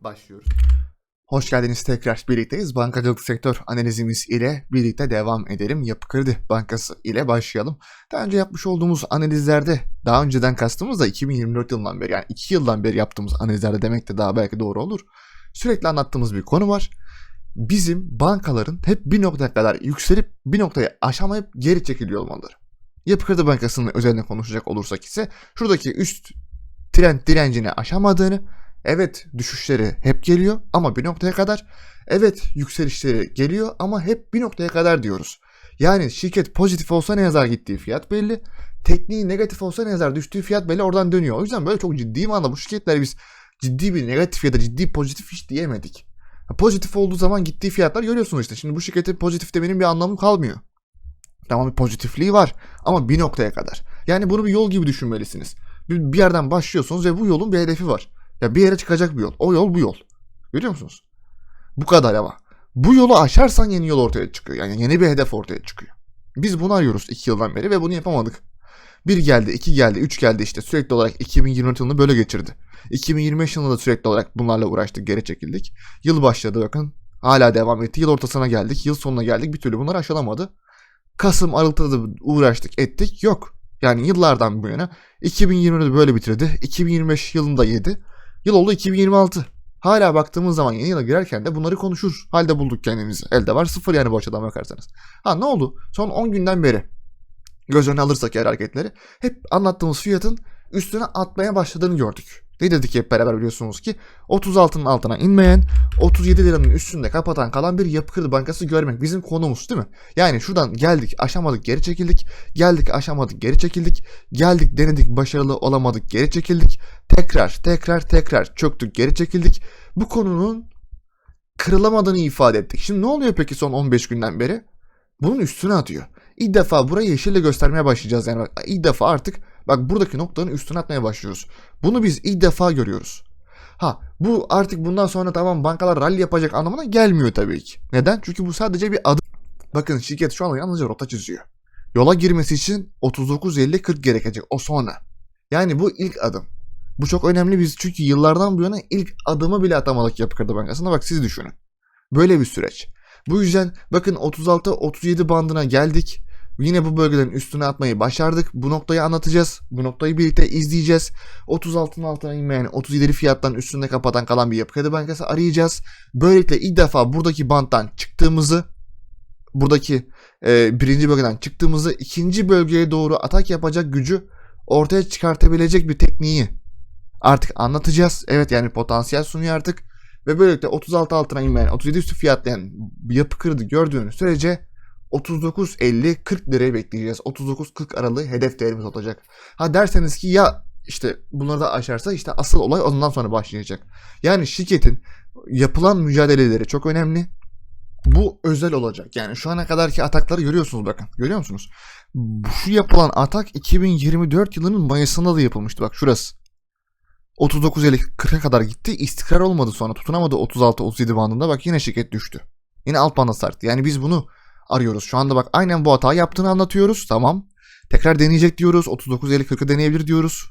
başlıyoruz. Hoş geldiniz tekrar birlikteyiz. Bankacılık sektör analizimiz ile birlikte devam edelim. Yapı Kredi Bankası ile başlayalım. Daha önce yapmış olduğumuz analizlerde, daha önceden kastımız da 2024 yılından beri yani 2 yıldan beri yaptığımız analizlerde demek de daha belki doğru olur. Sürekli anlattığımız bir konu var. Bizim bankaların hep bir noktaya kadar yükselip bir noktayı aşamayıp geri çekiliyor olmaları. Yapı Kredi Bankası'nın özelinde konuşacak olursak ise şuradaki üst trend direncini aşamadığını Evet düşüşleri hep geliyor ama bir noktaya kadar. Evet yükselişleri geliyor ama hep bir noktaya kadar diyoruz. Yani şirket pozitif olsa ne yazar gittiği fiyat belli. Tekniği negatif olsa ne yazar düştüğü fiyat belli oradan dönüyor. O yüzden böyle çok ciddi manada bu şirketler biz ciddi bir negatif ya da ciddi pozitif hiç diyemedik. Pozitif olduğu zaman gittiği fiyatlar görüyorsunuz işte. Şimdi bu şirketin pozitif demenin bir anlamı kalmıyor. Tamam bir pozitifliği var ama bir noktaya kadar. Yani bunu bir yol gibi düşünmelisiniz. Bir, bir yerden başlıyorsunuz ve bu yolun bir hedefi var. Ya bir yere çıkacak bir yol. O yol bu yol. Görüyor musunuz? Bu kadar ama. Bu yolu aşarsan yeni yol ortaya çıkıyor. Yani yeni bir hedef ortaya çıkıyor. Biz bunu arıyoruz iki yıldan beri ve bunu yapamadık. Bir geldi, iki geldi, üç geldi işte sürekli olarak 2024 yılını böyle geçirdi. 2025 yılında da sürekli olarak bunlarla uğraştık, geri çekildik. Yıl başladı bakın. Hala devam etti. Yıl ortasına geldik, yıl sonuna geldik. Bir türlü bunlar aşılamadı. Kasım, Aralık'ta da uğraştık, ettik. Yok. Yani yıllardan bu yana 2020'de böyle bitirdi. 2025 yılında yedi. Yıl oldu 2026. Hala baktığımız zaman yeni yıla girerken de bunları konuşur halde bulduk kendimizi. Elde var sıfır yani bu açıdan bakarsanız. Ha ne oldu? Son 10 günden beri göz önüne alırsak eğer hareketleri hep anlattığımız fiyatın üstüne atmaya başladığını gördük. Ne dedik hep beraber biliyorsunuz ki 36'nın altına inmeyen 37 liranın üstünde kapatan kalan bir yapı kredi bankası görmek bizim konumuz değil mi? Yani şuradan geldik aşamadık geri çekildik geldik aşamadık geri çekildik geldik denedik başarılı olamadık geri çekildik tekrar tekrar tekrar çöktük geri çekildik bu konunun kırılamadığını ifade ettik. Şimdi ne oluyor peki son 15 günden beri? Bunun üstüne atıyor. İlk defa burayı yeşille göstermeye başlayacağız yani ilk defa artık Bak buradaki noktanın üstüne atmaya başlıyoruz. Bunu biz ilk defa görüyoruz. Ha bu artık bundan sonra tamam bankalar rally yapacak anlamına gelmiyor tabii ki. Neden? Çünkü bu sadece bir adım. Bakın şirket şu an yalnızca rota çiziyor. Yola girmesi için 39-50-40 gerekecek o sonra. Yani bu ilk adım. Bu çok önemli biz çünkü yıllardan bu yana ilk adımı bile atamadık Yapı Kredi Bankası'nda bak siz düşünün. Böyle bir süreç. Bu yüzden bakın 36-37 bandına geldik. Yine bu bölgelerin üstüne atmayı başardık. Bu noktayı anlatacağız. Bu noktayı birlikte izleyeceğiz. 36'nın altına inmeyen 37 fiyattan üstünde kapatan kalan bir yapı kredi bankası arayacağız. Böylelikle ilk defa buradaki banttan çıktığımızı buradaki e, birinci bölgeden çıktığımızı ikinci bölgeye doğru atak yapacak gücü ortaya çıkartabilecek bir tekniği artık anlatacağız. Evet yani potansiyel sunuyor artık. Ve böylelikle 36 altına inmeyen 37 üstü fiyatlayan yapı kredi gördüğünüz sürece 39-50-40 liraya bekleyeceğiz. 39-40 aralığı hedef değerimiz olacak. Ha derseniz ki ya işte bunları da aşarsa işte asıl olay ondan sonra başlayacak. Yani şirketin yapılan mücadeleleri çok önemli. Bu özel olacak. Yani şu ana kadarki atakları görüyorsunuz bakın. Görüyor musunuz? Şu yapılan atak 2024 yılının Mayıs'ında da yapılmıştı. Bak şurası. 39-50-40'a kadar gitti. İstikrar olmadı sonra. Tutunamadı 36-37 bandında. Bak yine şirket düştü. Yine alt banda sarktı. Yani biz bunu arıyoruz. Şu anda bak aynen bu hata yaptığını anlatıyoruz. Tamam. Tekrar deneyecek diyoruz. 39 50 40'ı deneyebilir diyoruz.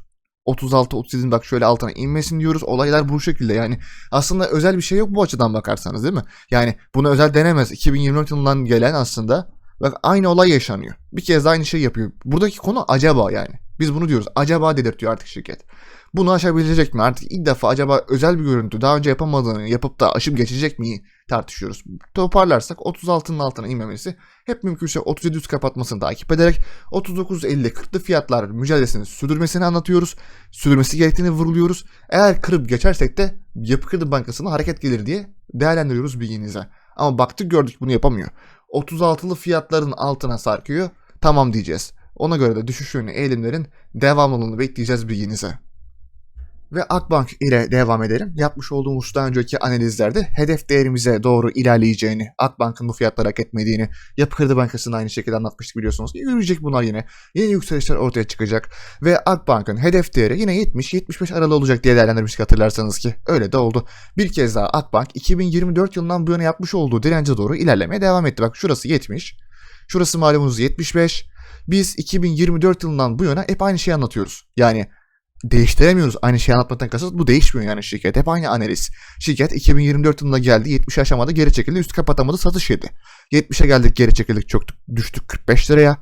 36 37'in bak şöyle altına inmesin diyoruz. Olaylar bu şekilde yani. Aslında özel bir şey yok bu açıdan bakarsanız değil mi? Yani bunu özel denemez. 2024 yılından gelen aslında bak aynı olay yaşanıyor. Bir kez aynı şey yapıyor. Buradaki konu acaba yani. Biz bunu diyoruz. Acaba dedirtiyor artık şirket. Bunu aşabilecek mi? Artık ilk defa acaba özel bir görüntü daha önce yapamadığını yapıp da aşıp geçecek mi tartışıyoruz. Toparlarsak 36'nın altına inmemesi hep mümkünse 37 üst kapatmasını takip ederek 39-50-40'lı fiyatlar mücadelesini sürdürmesini anlatıyoruz. Sürdürmesi gerektiğini vurguluyoruz. Eğer kırıp geçersek de Yapı Kredi Bankası'na hareket gelir diye değerlendiriyoruz bilginize. Ama baktık gördük bunu yapamıyor. 36'lı fiyatların altına sarkıyor. Tamam diyeceğiz. Ona göre de düşüş yönlü eğilimlerin devamlılığını bekleyeceğiz bilginize. Ve Akbank ile devam edelim. Yapmış olduğumuz daha önceki analizlerde hedef değerimize doğru ilerleyeceğini, Akbank'ın bu fiyatları hak etmediğini, Yapı Kredi Bankası'nda aynı şekilde anlatmıştık biliyorsunuz. Yürüyecek bunlar yine. Yeni yükselişler ortaya çıkacak. Ve Akbank'ın hedef değeri yine 70-75 aralığı olacak diye değerlendirmiştik hatırlarsanız ki. Öyle de oldu. Bir kez daha Akbank 2024 yılından bu yana yapmış olduğu dirence doğru ilerlemeye devam etti. Bak şurası 70. Şurası malumunuz 75. Biz 2024 yılından bu yana hep aynı şeyi anlatıyoruz. Yani değiştiremiyoruz. Aynı şeyi anlatmaktan kasıt bu değişmiyor yani şirket. Hep aynı analiz. Şirket 2024 yılında geldi 70 aşamada geri çekildi üst kapatamadı satış yedi. 70'e geldik geri çekildik çöktük düştük 45 liraya.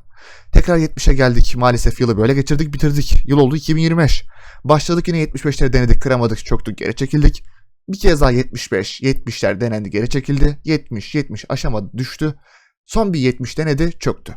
Tekrar 70'e geldik maalesef yılı böyle geçirdik bitirdik. Yıl oldu 2025. Başladık yine 75'leri denedik kıramadık çöktük geri çekildik. Bir kez daha 75, 70'ler denendi geri çekildi. 70, 70 aşamadı düştü. Son bir 70 denedi çöktü.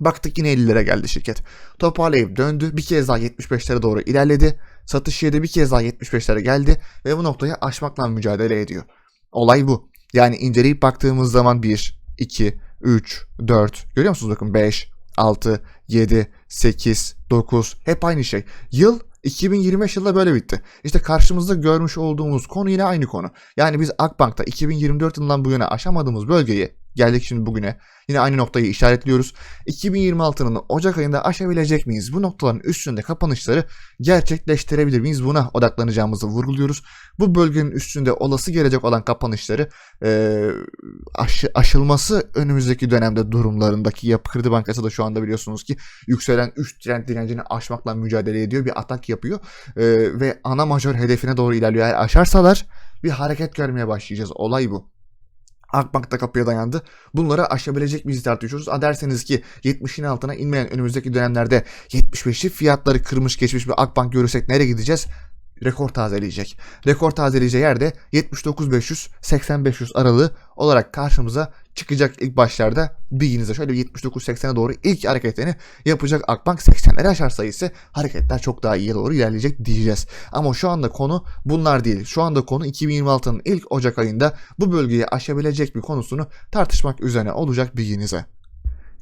Baktık yine 50'lere geldi şirket. Toparlayıp döndü. Bir kez daha 75'lere doğru ilerledi. Satış yedi bir kez daha 75'lere geldi ve bu noktayı aşmakla mücadele ediyor. Olay bu. Yani inceleyip baktığımız zaman 1, 2, 3, 4, görüyor musunuz bakın 5, 6, 7, 8, 9 hep aynı şey. Yıl 2025 yılda böyle bitti. İşte karşımızda görmüş olduğumuz konu yine aynı konu. Yani biz Akbank'ta 2024 yılından bu yana aşamadığımız bölgeyi geldik şimdi bugüne. Yine aynı noktayı işaretliyoruz. 2026'nın Ocak ayında aşabilecek miyiz? Bu noktaların üstünde kapanışları gerçekleştirebilir miyiz? Buna odaklanacağımızı vurguluyoruz. Bu bölgenin üstünde olası gelecek olan kapanışları e, aşı, aşılması önümüzdeki dönemde durumlarındaki Yapı Kredi Bankası da şu anda biliyorsunuz ki yükselen üst trend direncini aşmakla mücadele ediyor. Bir atak yapıyor e, ve ana majör hedefine doğru ilerliyor. Eğer aşarsalar bir hareket görmeye başlayacağız. Olay bu. Akbank da kapıya dayandı. Bunları aşabilecek miyiz tartışıyoruz. A derseniz ki 70'in altına inmeyen önümüzdeki dönemlerde 75'i fiyatları kırmış geçmiş bir Akbank görürsek nereye gideceğiz? Rekor tazeleyecek. Rekor tazeleyeceği yerde 79-500-80-500 aralığı olarak karşımıza çıkacak ilk başlarda bilginize şöyle 79-80'e doğru ilk hareketlerini yapacak Akbank 80'leri aşarsa ise hareketler çok daha iyiye doğru ilerleyecek diyeceğiz. Ama şu anda konu bunlar değil. Şu anda konu 2026'nın ilk Ocak ayında bu bölgeyi aşabilecek bir konusunu tartışmak üzerine olacak bilginize.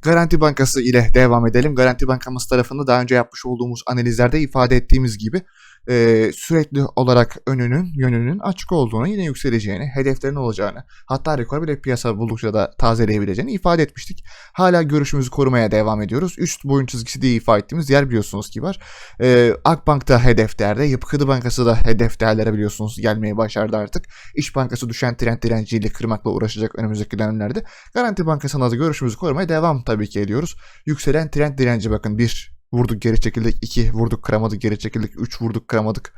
Garanti Bankası ile devam edelim. Garanti Bankamız tarafında daha önce yapmış olduğumuz analizlerde ifade ettiğimiz gibi e, sürekli olarak önünün, yönünün açık olduğunu, yine yükseleceğini, hedeflerin olacağını, hatta rekor bile piyasa buldukça da tazeleyebileceğini ifade etmiştik. Hala görüşümüzü korumaya devam ediyoruz. Üst boyun çizgisi diye ifade ettiğimiz yer biliyorsunuz ki var. E, Akbank'ta hedef değerde, Yapı Kredi Bankası da hedef değerlere biliyorsunuz gelmeye başardı artık. İş Bankası düşen trend direnciyle kırmakla uğraşacak önümüzdeki dönemlerde. Garanti Bankası'na da görüşümüzü korumaya devam tabii ki ediyoruz. Yükselen trend direnci bakın bir Vurduk geri çekildik 2 vurduk kıramadık geri çekildik 3 vurduk kıramadık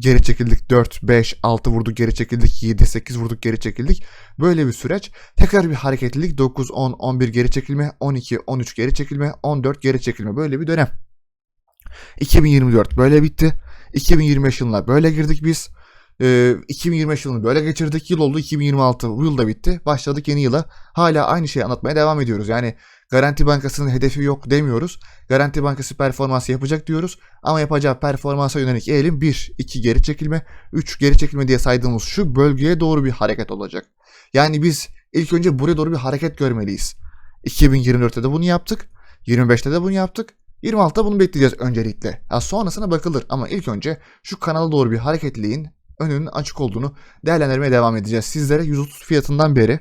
geri çekildik 4 5 6 vurduk geri çekildik 7 8 vurduk geri çekildik. Böyle bir süreç. Tekrar bir hareketlilik 9 10 11 geri çekilme 12 13 geri çekilme 14 geri çekilme böyle bir dönem. 2024 böyle bitti. 2025 yılına böyle girdik biz. Ee, 2025 yılını böyle geçirdik. Yıl oldu 2026. Bu yıl da bitti. Başladık yeni yıla. Hala aynı şeyi anlatmaya devam ediyoruz. Yani Garanti Bankası'nın hedefi yok demiyoruz. Garanti Bankası performansı yapacak diyoruz. Ama yapacağı performansa yönelik eğilim 1, 2 geri çekilme, 3 geri çekilme diye saydığımız şu bölgeye doğru bir hareket olacak. Yani biz ilk önce buraya doğru bir hareket görmeliyiz. 2024'te de bunu yaptık. 25'te de bunu yaptık. 26'da bunu bekleyeceğiz öncelikle. Ya sonrasına bakılır ama ilk önce şu kanala doğru bir hareketliliğin önünün açık olduğunu değerlendirmeye devam edeceğiz. Sizlere 130 fiyatından beri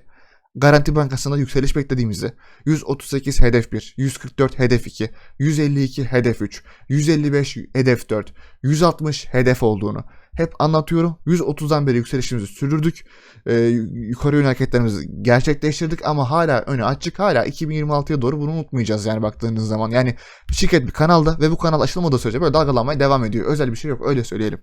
Garanti Bankası'nda yükseliş beklediğimizi, 138 hedef 1, 144 hedef 2, 152 hedef 3, 155 hedef 4, 160 hedef olduğunu hep anlatıyorum. 130'dan beri yükselişimizi sürdürdük. Ee, yukarı yönlü hareketlerimizi gerçekleştirdik ama hala önü açık. Hala 2026'ya doğru bunu unutmayacağız yani baktığınız zaman. Yani şirket bir kanalda ve bu kanal aşılmadığı sürece böyle dalgalanmaya devam ediyor. Özel bir şey yok öyle söyleyelim.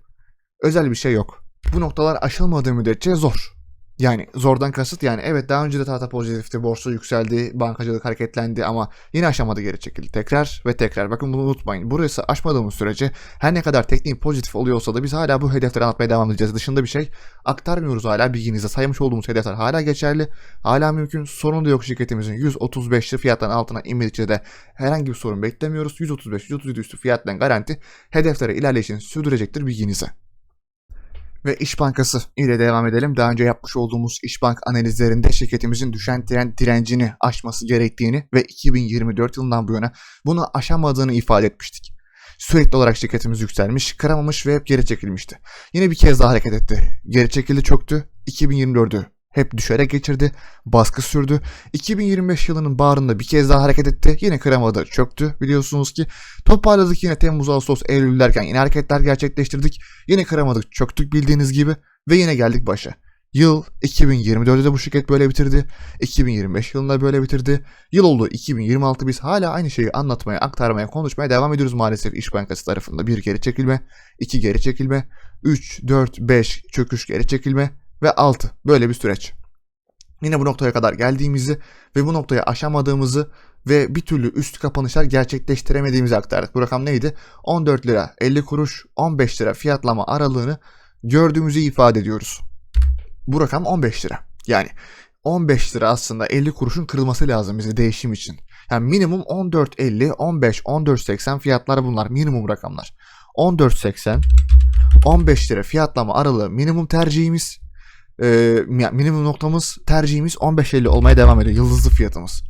Özel bir şey yok. Bu noktalar aşılmadığı müddetçe zor. Yani zordan kasıt yani evet daha önce de tahta pozitifti, borsa yükseldi, bankacılık hareketlendi ama yine aşamadı geri çekildi. Tekrar ve tekrar bakın bunu unutmayın. Burası aşmadığımız sürece her ne kadar teknik pozitif oluyorsa da biz hala bu hedefleri anlatmaya devam edeceğiz. Dışında bir şey aktarmıyoruz hala bilginize. Saymış olduğumuz hedefler hala geçerli. Hala mümkün. Sorun da yok şirketimizin 135'li fiyattan altına inmedikçe de herhangi bir sorun beklemiyoruz. 135-137 üstü fiyattan garanti hedeflere ilerleyişini sürdürecektir bilginize. Ve İş Bankası ile devam edelim. Daha önce yapmış olduğumuz İş Bank analizlerinde şirketimizin düşen trend direncini aşması gerektiğini ve 2024 yılından bu yana bunu aşamadığını ifade etmiştik. Sürekli olarak şirketimiz yükselmiş, kıramamış ve hep geri çekilmişti. Yine bir kez daha hareket etti. Geri çekildi çöktü. 2024'ü hep düşerek geçirdi. Baskı sürdü. 2025 yılının bağrında bir kez daha hareket etti. Yine kıramadı, çöktü. Biliyorsunuz ki toparladık yine Temmuz, Ağustos, Eylül derken yine hareketler gerçekleştirdik. Yine kıramadık, çöktük bildiğiniz gibi ve yine geldik başa. Yıl 2024'de de bu şirket böyle bitirdi. 2025 yılında böyle bitirdi. Yıl oldu 2026 biz hala aynı şeyi anlatmaya, aktarmaya, konuşmaya devam ediyoruz maalesef İş Bankası tarafında. Bir geri çekilme, iki geri çekilme, 3, 4, 5 çöküş geri çekilme ve 6 böyle bir süreç. Yine bu noktaya kadar geldiğimizi ve bu noktayı aşamadığımızı ve bir türlü üst kapanışlar gerçekleştiremediğimizi aktardık. Bu rakam neydi? 14 lira 50 kuruş 15 lira fiyatlama aralığını gördüğümüzü ifade ediyoruz. Bu rakam 15 lira. Yani 15 lira aslında 50 kuruşun kırılması lazım bize değişim için. Yani minimum 14.50, 15, 14.80 fiyatlar bunlar. Minimum rakamlar. 14.80, 15 lira fiyatlama aralığı minimum tercihimiz. Ya minimum noktamız tercihimiz 15.50 olmaya devam ediyor. Yıldızlı fiyatımız.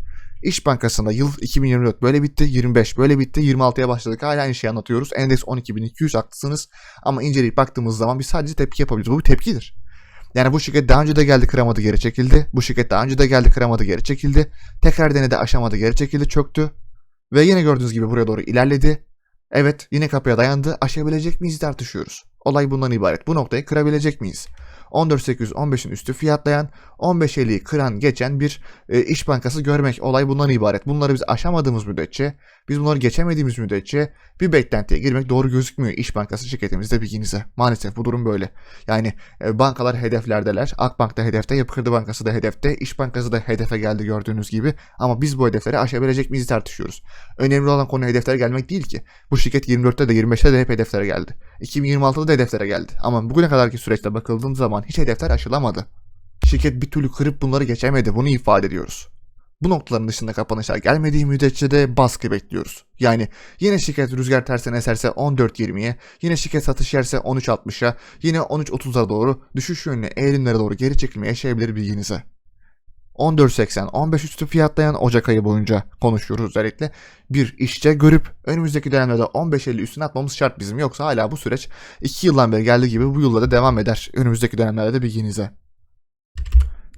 İş Bankası'nda yıl 2024 böyle bitti, 25 böyle bitti, 26'ya başladık. Hala aynı şeyi anlatıyoruz. Endeks 12.200 haklısınız. Ama inceleyip baktığımız zaman biz sadece tepki yapabiliriz. Bu bir tepkidir. Yani bu şirket daha önce de geldi kıramadı geri çekildi. Bu şirket daha önce de geldi kıramadı geri çekildi. Tekrar denedi aşamadı geri çekildi çöktü. Ve yine gördüğünüz gibi buraya doğru ilerledi. Evet yine kapıya dayandı. Aşabilecek miyiz tartışıyoruz. Olay bundan ibaret. Bu noktayı kırabilecek miyiz? 14.815'in üstü fiyatlayan 15.50'yi kıran geçen bir e, iş bankası görmek olay bundan ibaret. Bunları biz aşamadığımız müddetçe, biz bunları geçemediğimiz müddetçe bir beklentiye girmek doğru gözükmüyor iş bankası şirketimizde bilginize. Maalesef bu durum böyle. Yani e, bankalar hedeflerdeler. Akbank da hedefte, Yapı Kredi Bankası da hedefte, İş Bankası da hedefe geldi gördüğünüz gibi. Ama biz bu hedefleri aşabilecek miyiz tartışıyoruz. Önemli olan konu hedeflere gelmek değil ki. Bu şirket 24'te de 25'te de hep hedeflere geldi. 2026'da da hedeflere geldi. Ama bugüne kadarki süreçte bakıldığım zaman hiç hedefler aşılamadı. Şirket bir türlü kırıp bunları geçemedi. Bunu ifade ediyoruz. Bu noktaların dışında kapanışlar gelmediği müddetçe de baskı bekliyoruz. Yani yine şirket rüzgar tersine eserse 14.20'ye, yine şirket satış yerse 13.60'a, yine 13.30'a doğru düşüş yönlü eğilimlere doğru geri çekilme yaşayabilir bilginize. 14.80, 15 üstü fiyatlayan Ocak ayı boyunca konuşuyoruz özellikle. Bir işçe görüp önümüzdeki dönemlerde 15.50 üstüne atmamız şart bizim. Yoksa hala bu süreç 2 yıldan beri geldiği gibi bu yılda da devam eder. Önümüzdeki dönemlerde de bilginize.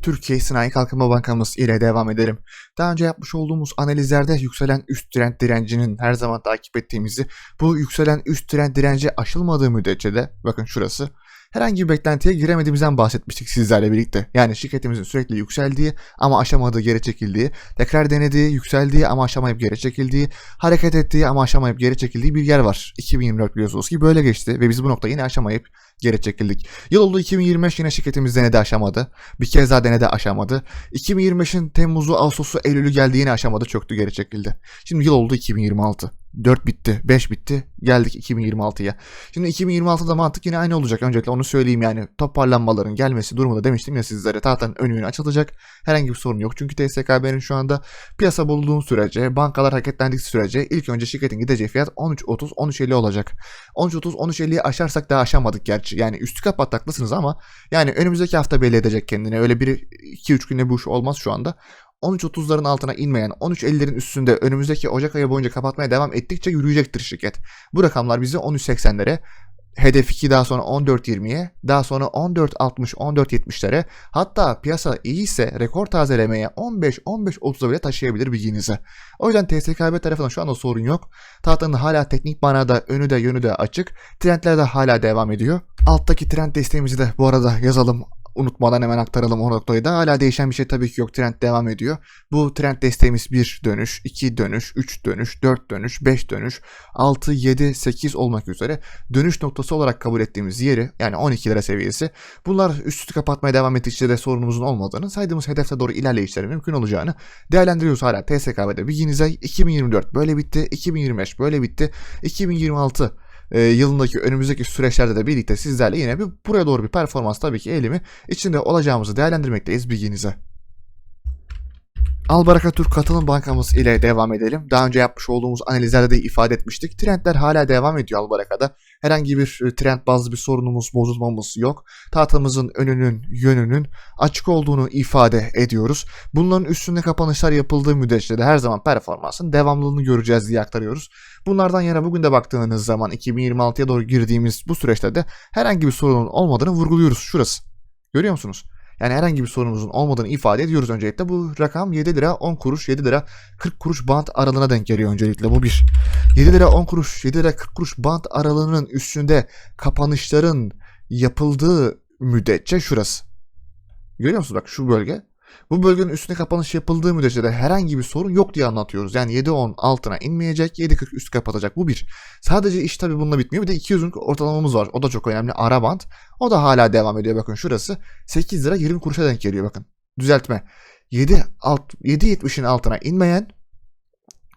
Türkiye Sanayi Kalkınma Bankamız ile devam edelim. Daha önce yapmış olduğumuz analizlerde yükselen üst trend direncinin her zaman takip ettiğimizi, bu yükselen üst trend direnci aşılmadığı müddetçe de bakın şurası herhangi bir beklentiye giremediğimizden bahsetmiştik sizlerle birlikte. Yani şirketimizin sürekli yükseldiği ama aşamadığı geri çekildiği, tekrar denediği, yükseldiği ama aşamayıp geri çekildiği, hareket ettiği ama aşamayıp geri çekildiği bir yer var. 2024 biliyorsunuz ki böyle geçti ve biz bu nokta yine aşamayıp geri çekildik. Yıl oldu 2025 yine şirketimiz denedi aşamadı. Bir kez daha denedi aşamadı. 2025'in Temmuz'u, Ağustos'u, Eylül'ü geldi yine aşamadı çöktü geri çekildi. Şimdi yıl oldu 2026. 4 bitti, 5 bitti. Geldik 2026'ya. Şimdi 2026'da mantık yine aynı olacak. Öncelikle onu söyleyeyim yani toparlanmaların gelmesi durumunda demiştim ya sizlere. Tahtanın önü açılacak. Herhangi bir sorun yok. Çünkü TSKB'nin şu anda piyasa bulduğun sürece, bankalar hareketlendiği sürece ilk önce şirketin gideceği fiyat 13.30, 13.50 olacak. 13.30, 13.50'yi aşarsak daha aşamadık gerçi. Yani üstü haklısınız ama yani önümüzdeki hafta belli edecek kendini. Öyle bir 2-3 günde bu iş olmaz şu anda. 13.30'ların altına inmeyen, 13.50'lerin üstünde önümüzdeki Ocak ayı boyunca kapatmaya devam ettikçe yürüyecektir şirket. Bu rakamlar bizi 13.80'lere, hedef 2 daha sonra 14.20'ye, daha sonra 14.60, 14.70'lere hatta piyasa iyiyse rekor tazelemeye 15-15.30'a bile taşıyabilir bilginize. O yüzden TSKB tarafından şu anda sorun yok. Tahtanın hala teknik manada önü de yönü de açık. Trendler de hala devam ediyor. Alttaki trend desteğimizi de bu arada yazalım unutmadan hemen aktaralım o noktayı da. Hala değişen bir şey tabii ki yok. Trend devam ediyor. Bu trend desteğimiz 1 dönüş, 2 dönüş, 3 dönüş, 4 dönüş, 5 dönüş, 6, 7, 8 olmak üzere dönüş noktası olarak kabul ettiğimiz yeri yani 12 lira seviyesi. Bunlar üst üste kapatmaya devam ettikçe de sorunumuzun olmadığını, saydığımız hedefte doğru ilerleyişlerin mümkün olacağını değerlendiriyoruz hala TSKB'de. Bilginize 2024 böyle bitti, 2025 böyle bitti, 2026 e, yılındaki önümüzdeki süreçlerde de birlikte sizlerle yine bir buraya doğru bir performans tabii ki eğilimi içinde olacağımızı değerlendirmekteyiz bilginize. Albaraka Türk Katılım Bankamız ile devam edelim. Daha önce yapmış olduğumuz analizlerde de ifade etmiştik. Trendler hala devam ediyor Albaraka'da. Herhangi bir e, trend bazlı bir sorunumuz, bozulmamız yok. Tahtamızın önünün, yönünün açık olduğunu ifade ediyoruz. Bunların üstünde kapanışlar yapıldığı müddetçe de her zaman performansın devamlılığını göreceğiz diye aktarıyoruz. Bunlardan yana bugün de baktığınız zaman 2026'ya doğru girdiğimiz bu süreçte de herhangi bir sorunun olmadığını vurguluyoruz. Şurası. Görüyor musunuz? Yani herhangi bir sorunumuzun olmadığını ifade ediyoruz öncelikle. Bu rakam 7 lira 10 kuruş 7 lira 40 kuruş bant aralığına denk geliyor öncelikle bu bir. 7 lira 10 kuruş 7 lira 40 kuruş bant aralığının üstünde kapanışların yapıldığı müddetçe şurası. Görüyor musunuz bak şu bölge. Bu bölgenin üstüne kapanış yapıldığı müddetçe de herhangi bir sorun yok diye anlatıyoruz. Yani 7.10 altına inmeyecek, 7.40 üst kapatacak. Bu bir. Sadece iş tabii bununla bitmiyor. Bir de 200'ün ortalamamız var. O da çok önemli. Ara band. O da hala devam ediyor. Bakın şurası 8 lira 20 kuruşa denk geliyor bakın. Düzeltme. 7 alt 7.70'in altına inmeyen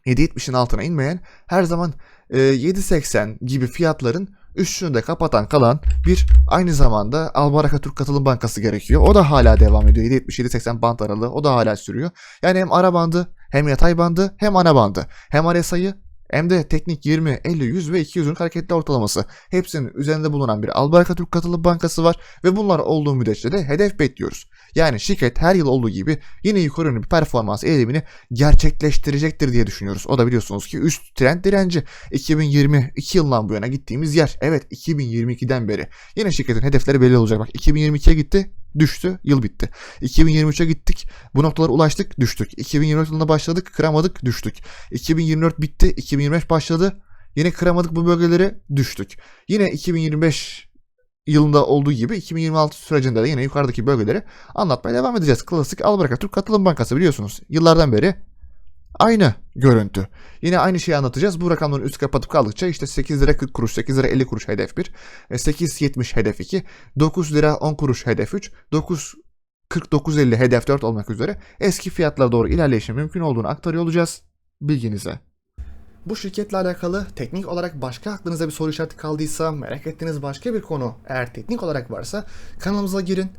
7.70'in altına inmeyen her zaman e, 7.80 gibi fiyatların üstünü de kapatan kalan bir aynı zamanda Albaraka Türk Katılım Bankası gerekiyor. O da hala devam ediyor. 7.70-7.80 band aralığı o da hala sürüyor. Yani hem ara bandı hem yatay bandı hem ana bandı. Hem RSI'yi hem de teknik 20, 50, 100 ve 200'ün hareketli ortalaması. Hepsinin üzerinde bulunan bir Albaraka Türk Katılım Bankası var ve bunlar olduğu müddetçe de hedef bekliyoruz. Yani şirket her yıl olduğu gibi yine yukarı yönlü bir performans eğilimini gerçekleştirecektir diye düşünüyoruz. O da biliyorsunuz ki üst trend direnci 2022 yılından bu yana gittiğimiz yer. Evet 2022'den beri. Yine şirketin hedefleri belli olacak. Bak 2022'ye gitti düştü yıl bitti. 2023'e gittik bu noktalara ulaştık düştük. 2024 yılında başladık kıramadık düştük. 2024 bitti 2025 başladı yine kıramadık bu bölgeleri düştük. Yine 2025 yılında olduğu gibi 2026 sürecinde de yine yukarıdaki bölgeleri anlatmaya devam edeceğiz. Klasik Albaraka Türk Katılım Bankası biliyorsunuz. Yıllardan beri aynı görüntü. Yine aynı şeyi anlatacağız. Bu rakamların üst kapatıp kaldıkça işte 8 lira 40 kuruş, 8 lira 50 kuruş hedef 1, 8.70 hedef 2, 9 lira 10 kuruş hedef 3, 9 49.50 hedef 4 olmak üzere eski fiyatlara doğru ilerleyişin mümkün olduğunu aktarıyor olacağız bilginize. Bu şirketle alakalı teknik olarak başka aklınıza bir soru işareti kaldıysa, merak ettiğiniz başka bir konu eğer teknik olarak varsa kanalımıza girin,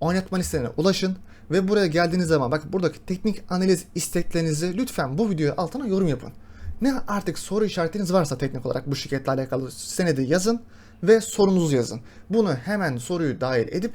oynatma listelerine ulaşın ve buraya geldiğiniz zaman bak buradaki teknik analiz isteklerinizi lütfen bu videoya altına yorum yapın. Ne artık soru işaretiniz varsa teknik olarak bu şirketle alakalı senedi yazın ve sorunuzu yazın. Bunu hemen soruyu dahil edip